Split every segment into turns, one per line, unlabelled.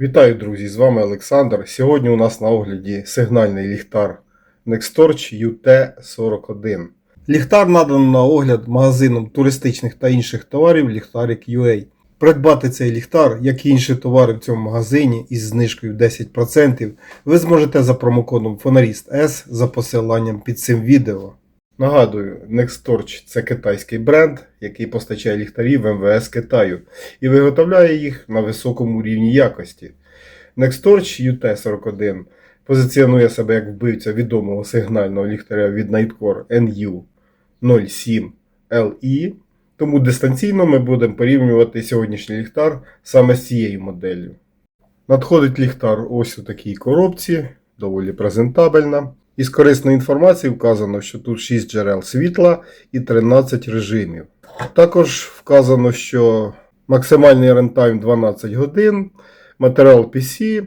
Вітаю, друзі! З вами Олександр. Сьогодні у нас на огляді сигнальний ліхтар Nextorch UT41. Ліхтар надано на огляд магазином туристичних та інших товарів Ліхтарик UA. Придбати цей ліхтар, як і інші товари в цьому магазині із знижкою 10%, ви зможете за промокодом Фонаріст S за посиланням під цим відео. Нагадую, Nextorch це китайський бренд, який постачає ліхтарі в МВС Китаю і виготовляє їх на високому рівні якості. Nextorch UT41 позиціонує себе як вбивця відомого сигнального ліхтаря від Nightcore NU07 LE, тому дистанційно ми будемо порівнювати сьогоднішній ліхтар саме з цією моделлю. Надходить ліхтар ось у такій коробці, доволі презентабельна. Із корисної інформації вказано, що тут 6 джерел світла і 13 режимів. Також вказано, що максимальний рентайм 12 годин, матеріал PC,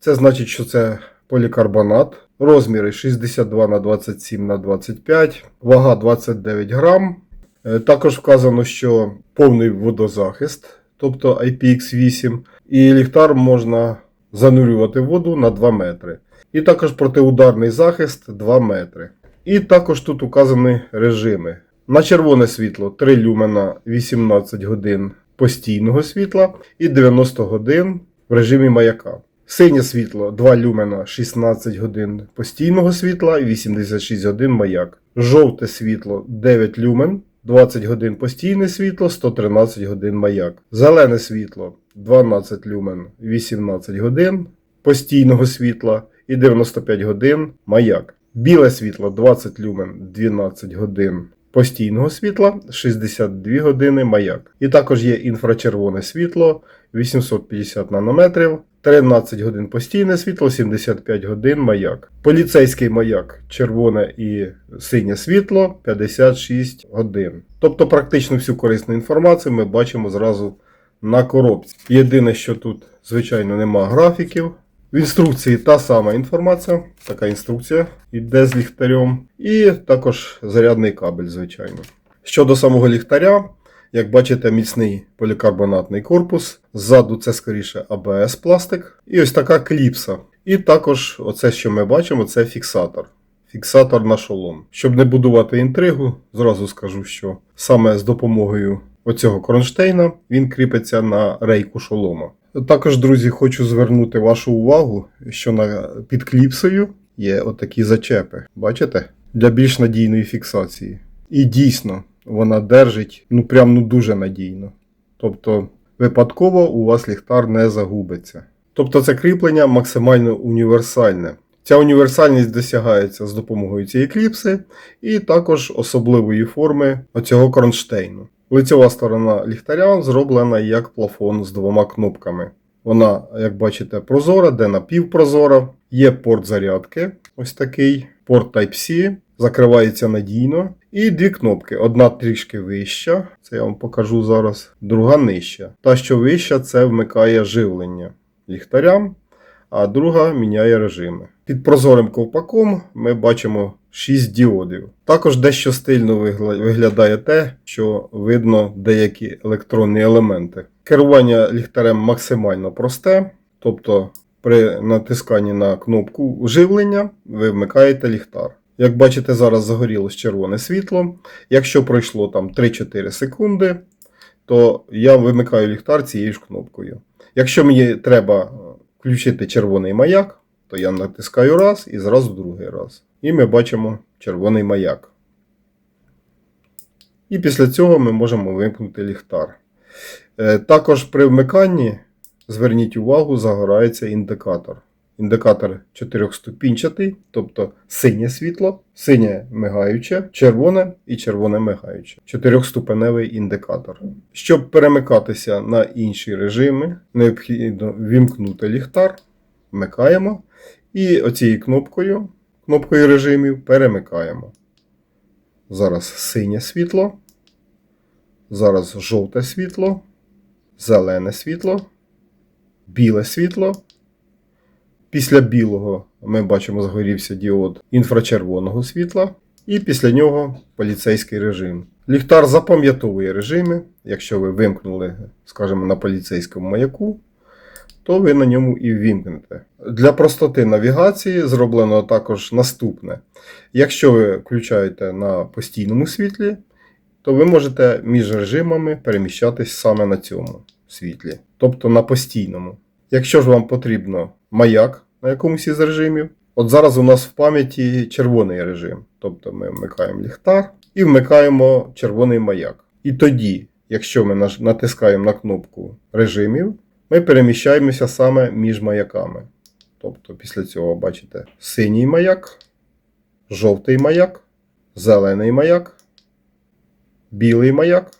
це значить, що це полікарбонат, розміри 62 на 27 на 25, вага 29 грам. Е, Також вказано, що повний водозахист, тобто IPX8, і ліхтар можна занурювати воду на 2 метри. І також протиударний захист 2 метри. І також тут указані режими. На червоне світло 3 люмена 18 годин постійного світла і 90 годин в режимі маяка. Синє світло 2 люмена 16 годин постійного світла і 86 годин маяк. Жовте світло 9 люмен 20 годин постійне світло, 113 годин маяк. Зелене світло 12 люмен 18 годин постійного світла і 95 годин маяк. Біле світло 20 люмен 12 годин постійного світла, 62 години маяк. І також є інфрачервоне світло 850 нанометрів, 13 годин постійне світло, 75 годин маяк. Поліцейський маяк червоне і синє світло 56 годин. Тобто практично всю корисну інформацію ми бачимо зразу на коробці. Єдине, що тут, звичайно, нема графіків. В інструкції та сама інформація, така інструкція йде з ліхтарем, і також зарядний кабель, звичайно. Щодо самого ліхтаря, як бачите, міцний полікарбонатний корпус. Ззаду це скоріше АБС пластик. І ось така кліпса. І також, оце, що ми бачимо, це фіксатор. Фіксатор на шолом. Щоб не будувати інтригу, зразу скажу, що саме з допомогою оцього кронштейна він кріпиться на рейку шолома. Також, друзі, хочу звернути вашу увагу, що на, під кліпсою є отакі зачепи. Бачите? Для більш надійної фіксації. І дійсно, вона держить ну прям ну дуже надійно. Тобто, випадково у вас ліхтар не загубиться. Тобто це кріплення максимально універсальне. Ця універсальність досягається з допомогою цієї кліпси і також особливої форми оцього кронштейну. Лицьова сторона ліхтаря зроблена як плафон з двома кнопками. Вона, як бачите, прозора, де напівпрозора. Є порт зарядки, ось такий, порт Type-C, закривається надійно. І дві кнопки. Одна трішки вища, це я вам покажу зараз, друга нижча. Та, що вища, це вмикає живлення ліхтарям, а друга міняє режими. Під прозорим ковпаком ми бачимо 6 діодів. Також дещо стильно виглядає те, що видно деякі електронні елементи. Керування ліхтарем максимально просте, тобто при натисканні на кнопку живлення ви вмикаєте ліхтар. Як бачите, зараз загорілось червоне світло. Якщо пройшло там 3-4 секунди, то я вимикаю ліхтар цією ж кнопкою. Якщо мені треба включити червоний маяк, то я натискаю раз і зразу другий раз. І ми бачимо червоний маяк. І після цього ми можемо вимкнути ліхтар. Е, Також при вмиканні, зверніть увагу, загорається індикатор. Індикатор чотирьохступінчатий, тобто синє світло, синє мигаюче, червоне і червоне мигаюче. Чотирьохступеневий індикатор. Щоб перемикатися на інші режими, необхідно вімкнути ліхтар, вмикаємо. І оцією кнопкою, кнопкою режимів перемикаємо. Зараз синє світло. Зараз жовте світло, зелене світло, біле світло. Після білого ми бачимо, згорівся діод інфрачервоного світла. І після нього поліцейський режим. Ліхтар запам'ятовує режими. Якщо ви вимкнули, скажімо, на поліцейському маяку, то ви на ньому і ввімкнете. Для простоти навігації зроблено також наступне. Якщо ви включаєте на постійному світлі, то ви можете між режимами переміщатись саме на цьому світлі, тобто на постійному. Якщо ж вам потрібно маяк на якомусь із режимів, от зараз у нас в пам'яті червоний режим, тобто ми вмикаємо ліхтар і вмикаємо червоний маяк. І тоді, якщо ми натискаємо на кнопку режимів, ми переміщаємося саме між маяками. Тобто, після цього бачите синій маяк, жовтий маяк, зелений маяк, білий маяк,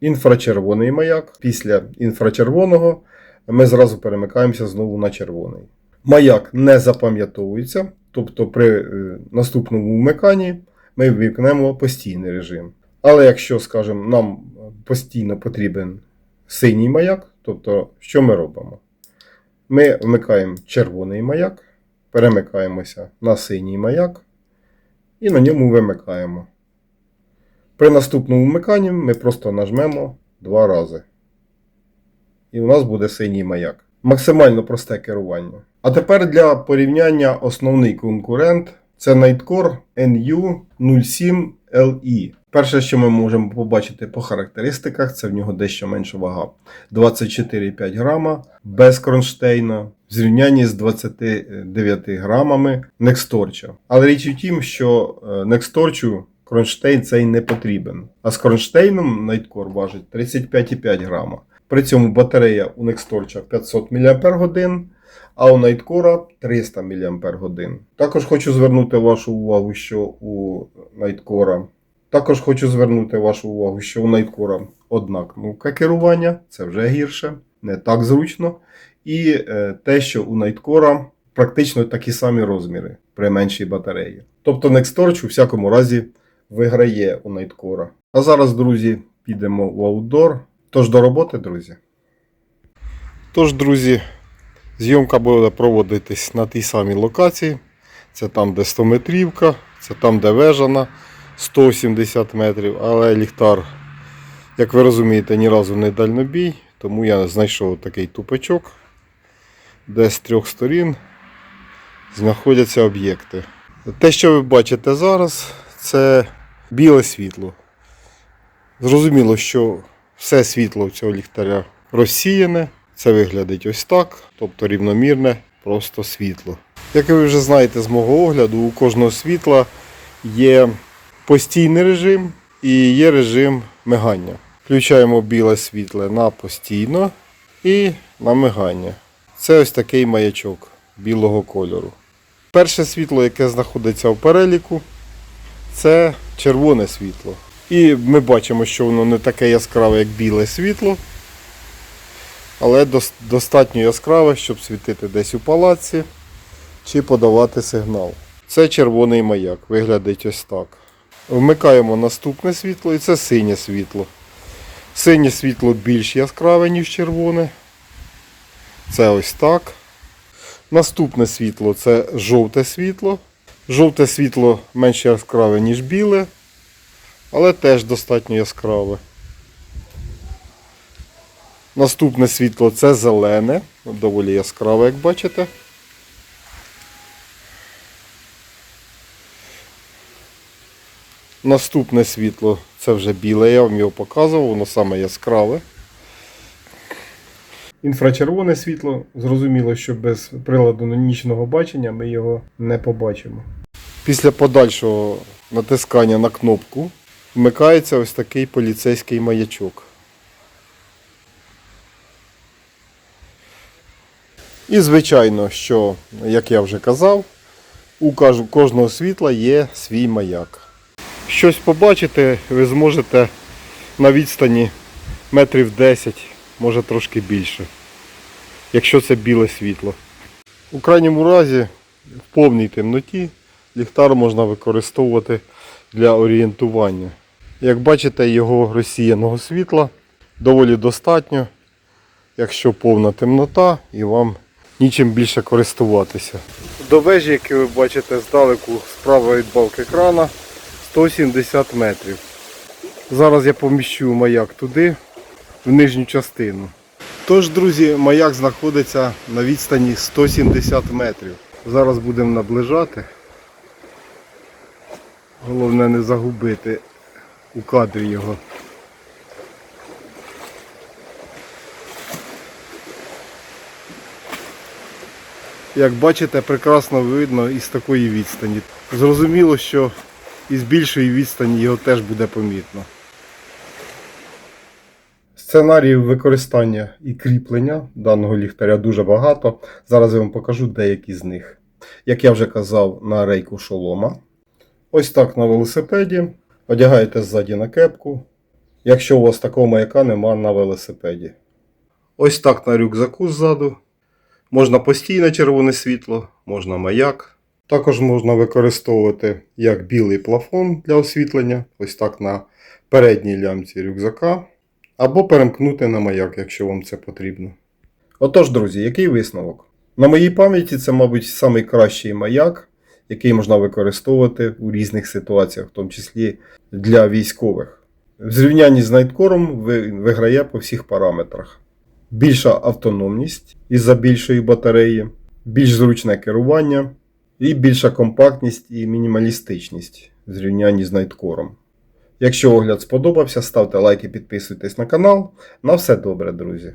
інфрачервоний маяк. Після інфрачервоного ми зразу перемикаємося знову на червоний. Маяк не запам'ятовується, тобто при е, наступному вмиканні ми ввікнемо постійний режим. Але якщо, скажімо, нам постійно потрібен синій маяк, тобто що ми робимо? Ми вмикаємо червоний маяк, перемикаємося на синій маяк і на ньому вимикаємо. При наступному вмиканні ми просто нажмемо два рази. І у нас буде синій маяк. Максимально просте керування. А тепер для порівняння основний конкурент це Nightcore NU07LE. Перше, що ми можемо побачити по характеристиках, це в нього дещо менша вага. 24,5 грама без кронштейна в зрівнянні з 29 грамами Nextorch. Але річ у тім, що е, кронштейн цей не потрібен. А з кронштейном Nightcore важить 35,5 грама. При цьому батарея у Nextorch 500 мАч, а у Nightcore 300 мАч. Також хочу звернути вашу увагу, що у Nightcore також хочу звернути вашу увагу, що у Nightcore одна кнопка керування, це вже гірше, не так зручно. І е, те, що у Nightcore практично такі самі розміри при меншій батареї. Тобто Nextorch у всякому разі виграє у Nightcore. А зараз, друзі, підемо в аутдор. Тож до роботи, друзі. Тож, друзі, зйомка буде проводитись на тій самій локації. Це там, де 100 метрівка, це там, де вежана 170 метрів, але ліхтар, як ви розумієте, ні разу не дальнобій, тому я знайшов такий тупичок, де з трьох сторін знаходяться об'єкти. Те, що ви бачите зараз, це біле світло. Зрозуміло, що все світло цього ліхтаря розсіяне. Це виглядить ось так, тобто рівномірне, просто світло. Як ви вже знаєте з мого огляду, у кожного світла є постійний режим і є режим мигання. Включаємо біле світло на постійно і на мигання. Це ось такий маячок білого кольору. Перше світло, яке знаходиться в переліку, це червоне світло. І ми бачимо, що воно не таке яскраве, як біле світло, але достатньо яскраве, щоб світити десь у палаці чи подавати сигнал. Це червоний маяк, виглядить ось так. Вмикаємо наступне світло і це синє світло. Синє світло більш яскраве, ніж червоне. Це ось так. Наступне світло це жовте світло. Жовте світло менш яскраве, ніж біле, але теж достатньо яскраве. Наступне світло це зелене, доволі яскраве, як бачите. Наступне світло це вже біле, я вам його показував, воно саме яскраве. Інфрачервоне світло, зрозуміло, що без приладу нічного бачення ми його не побачимо. Після подальшого натискання на кнопку вмикається ось такий поліцейський маячок. І звичайно, що, як я вже казав, у кожного світла є свій маяк. Щось побачити ви зможете на відстані метрів 10, може трошки більше, якщо це біле світло. У крайньому разі, в повній темноті, ліхтар можна використовувати для орієнтування. Як бачите, його розсіяного світла доволі достатньо, якщо повна темнота і вам нічим більше користуватися. До вежі, як ви бачите, здалеку справа від балки крана 170 метрів. Зараз я поміщу маяк туди, в нижню частину. Тож, друзі, маяк знаходиться на відстані 170 метрів. Зараз будемо наближати. Головне не загубити у кадрі його. Як бачите, прекрасно видно із такої відстані. Зрозуміло, що із більшої відстані його теж буде помітно. Сценаріїв використання і кріплення даного ліхтаря дуже багато. Зараз я вам покажу деякі з них. Як я вже казав, на рейку шолома. Ось так на велосипеді. Одягаєте ззаді на кепку. Якщо у вас такого маяка нема на велосипеді. Ось так на рюкзаку ззаду. Можна постійне червоне світло, можна маяк. Також можна використовувати як білий плафон для освітлення, ось так на передній лямці рюкзака, або перемкнути на маяк, якщо вам це потрібно. Отож, друзі, який висновок? На моїй пам'яті це, мабуть, найкращий маяк, який можна використовувати у різних ситуаціях, в тому числі для військових. В зрівнянні з Найткором виграє по всіх параметрах більша автономність із-за більшої батареї, більш зручне керування і більша компактність і мінімалістичність в зрівнянні з Найткором. Якщо огляд сподобався, ставте лайк і підписуйтесь на канал. На все добре, друзі!